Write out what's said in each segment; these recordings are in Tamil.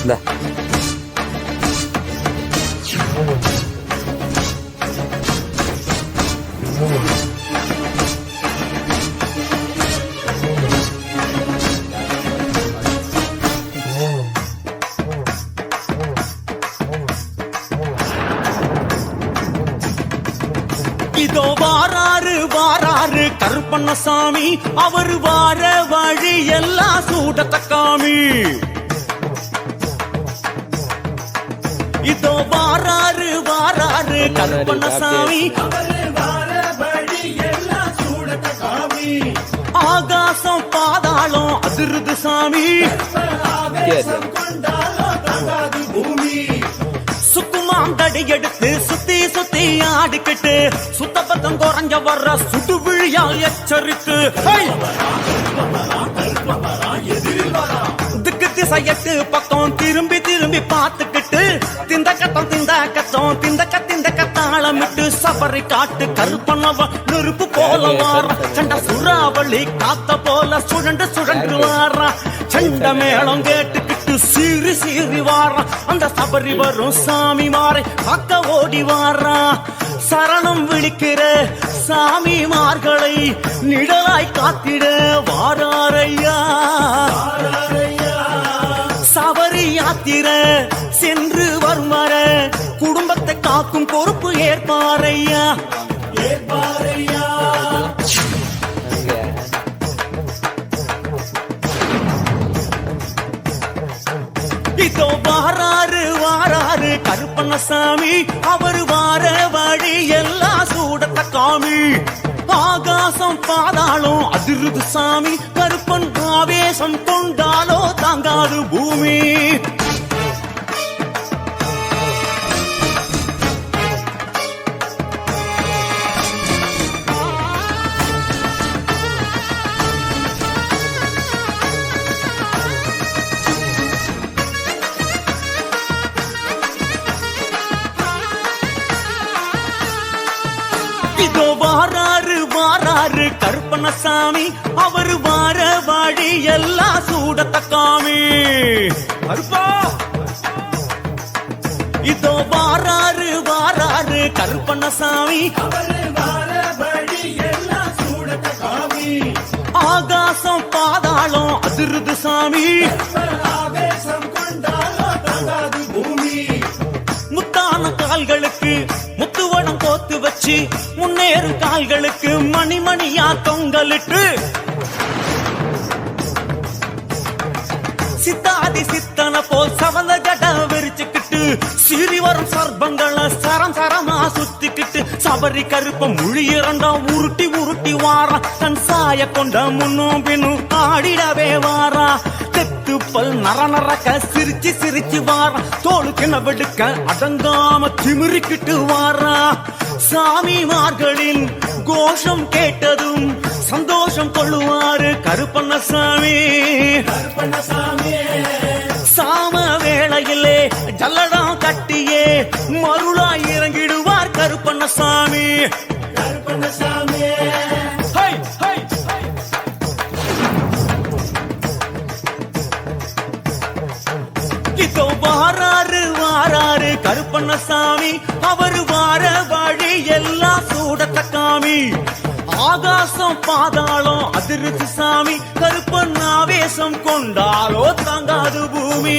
இந்த இதோ வாராறு வாராறு கருப்பண்ணசாமி அவர் வார வழி எல்லாம் சூடத்தக்காமி. இதோ வாராரு வாராரு கல்பனசாமி ஆகாசம் பாதாளம் அதிருது சாமி. சுக்குமாந்தடி எடுத்து சுத்தி சுத்தி ஆடிக்கிட்டு சுத்தபத்தம் குறைஞ்ச வர்ற சுட்டு விழியால் எச்சரித்து. திக்கு திசையட்டு பக்கம் திரும்பி திரும்பி பார்த்துக்கிட்டு கத்தம் திந்த கத்திந்த கத்தாளமிட்டு சபரி காட்டு கருப்பனவ நெருப்பு போல வாரா சண்ட சுறாவளி காத்த போல சுழண்டு சுழண்டு வாரா. சண்ட மேளம் கேட்டுக்கிட்டு சீறி சீறி வாரா. அந்த சபரி வரும் சாமி மாறை காக்க ஓடி வாரா. சரணம் விழிக்கிற சாமிமார்களை நிழலாய் காத்திட வாராரையா. சபரி யாத்திர சென்று வரும் வர குடும்பத்தை காக்கும் பொறுப்பு ஏற்பாரையா? ஏற்பாரையா? இதோ வாராறு வாராறு கருப்பண்ணசாமி. அவர் வார வழி எல்லாம் சூடத்த காமி. ஆகாசம் பாதாளம் அதிருது சாமி. கருப்பன் ஆவேசம் கொண்டாலோ தாங்காது பூமி. கருப்பண்ணசாமி அவரு வார வழி எல்லாம் சூடத்தக்காமி. கருப்பா! இதோ வாராரு வாராரு கருப்பண்ணசாமி. ஆகாசம் பாதாளம் அதிருது சாமி. முத்தான கால்களுக்கு கோத்து வச்சு முன்னேறும் கால்களுக்கு மணி மணியா தொங்கலிட்டு. சித்தாதி சித்தன போல் சவந்த கட விரிச்சு சிறி வரும் சர்ப்பங்களை சரம் சரமா சுத்திக்கிட்டு சபரி கருப்ப மொழி இரண்டாம் உருட்டி உருட்டி வாரா. தன் சாய கொண்ட முன்னும் பின்னும் ஆடிடவே வாரா. தெத்து பல் நர நரக்க சிரிச்சு சிரிச்சு வாரா. தோளு கிணவெடுக்க அடங்காம திமிரிக்கிட்டு வாரா. சாமிமார்களின் கோஷம் கேட்டதும் சந்தோஷம் கொள்ளுவாரு கருப்பண்ணசாமி. சாம வேளையிலே ஜல்லடம் கட்டியே மருளாய் இறங்கிடுவார் கருப்பண்ணசாமி. கருப்பண்ணசாமி இதோ வாராரு வாராரு கருப்பண்ணசாமி. அவர் வார வழி எல்லாம் சூடத்தக்காமி. ஆகாசம் பாதாளம் அதிருது சாமி. கருப்பன் ஆவேசம் கொண்டாலோ தாங்காது பூமி.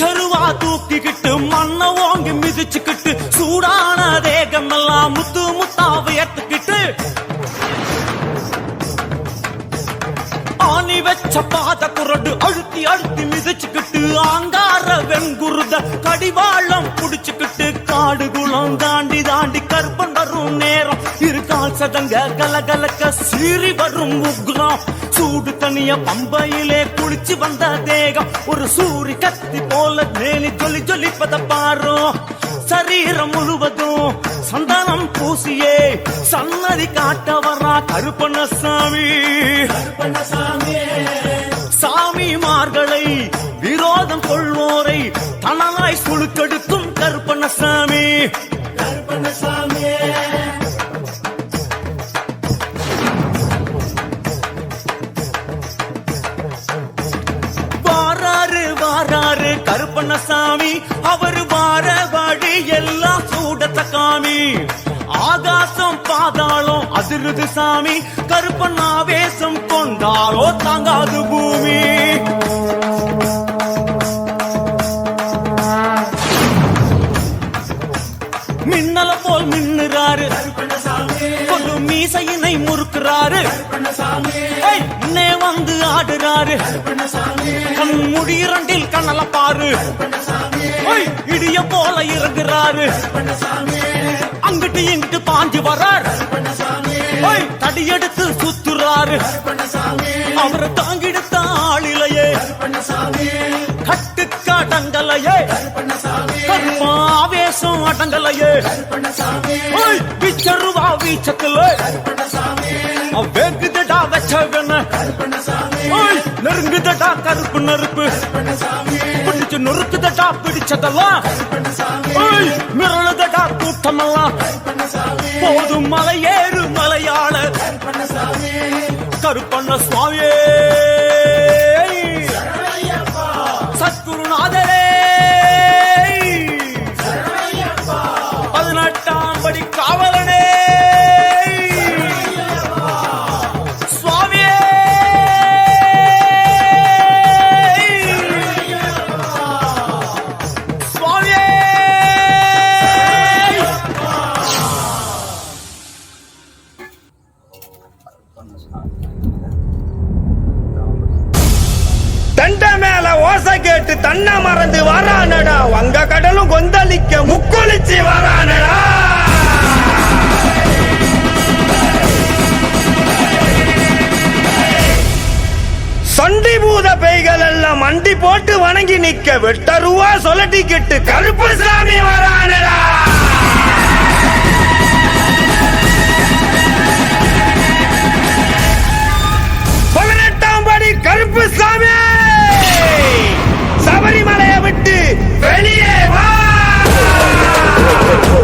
சருவா தூக்கிக்கிட்டு மண்ண ஓங்கி மிதிச்சுக்கிட்டு சூடான தேகம் எல்லாம் முத்து முத்தா உயர்த்துக்கிட்டு ஆணி வச்ச பாத குரடு அழுத்தி அழுத்தி மிதிச்சுக்கிட்டு ஆங்கார வெண்குருத கடிவாளம் புடிச்சுக்கிட்டு காடு குளம் தாண்டி தாண்டி கற்பன் வரும் நேரம். இரு கால் சதங்க கலகலக்க சீறி வரும் உக்ரம். சூடு தனிய பம்பையிலே குளிச்சு வந்த தேகம். ஒரு சூரி கத்தி போல மேனி ஜொலி ஜொலிப்பத பாரும் சரீரம் முழுவதும் சந்தனம் பூசியே. சன்னதி காட்ட வரா கருப்பண்ணசாமி. சாமிமார்களை விரோதம் கொள்வோரை தனலாய் சுழுக்கெடுக்கும் கருப்பண்ணசாமி. வாராரு வாராரு கருப்பண்ணசாமி. அவர் வார வழி எல்லாம் சூடத்த காமி. ஆகாசம் பாதாளம் அதிருது சாமி. கருப்பன் ஆவேசம் கொண்டாலோ தாங்காது பூமி. மின்னுறாரு கொல்லு மீசையினை முறுக்குறாரு. இன்னே வந்து ஆடுறாரு. கண் முடியிரண்டில் கண்ணல பாரு. இடிய போல இருக்கிறாரு அங்கிட்டு இங்கிட்டு பாஞ்சு வரார் தடியெடுத்து சுத்துறாரு. அவரை தாங்கிடுத்த ஆளிலையே. கட்டு கடங்கலையே ஆவேசம் பிச்சருவா வீச்சத்துல. வெகுதடா வச்சவன நெருங்குதடா கருப்பு நெருப்பு. பிடிச்சு நொறுக்குதடா பிடிச்சதெல்லாம். ஓய் மிரளுதடா கூட்டமெல்லாம். போதும் மலையேறு மலையாள. கருப்பண்ண சுவாமியே. சத்குருநாதரே. ஆசை கேட்டு தன்னை மறந்து வரானடா. வங்க கடலும் கொந்தளிக்க முக்குளிச்சு வரானடா. சண்டி பூத பேய்கள் எல்லாம் மண்டி போட்டு வணங்கி நிக்க வெட்டருவா சொல்லட்டிக்கிட்டு கருப்பு சாமி வரானடா. பதினெட்டாம் படி கருப்பு சாமி Hey!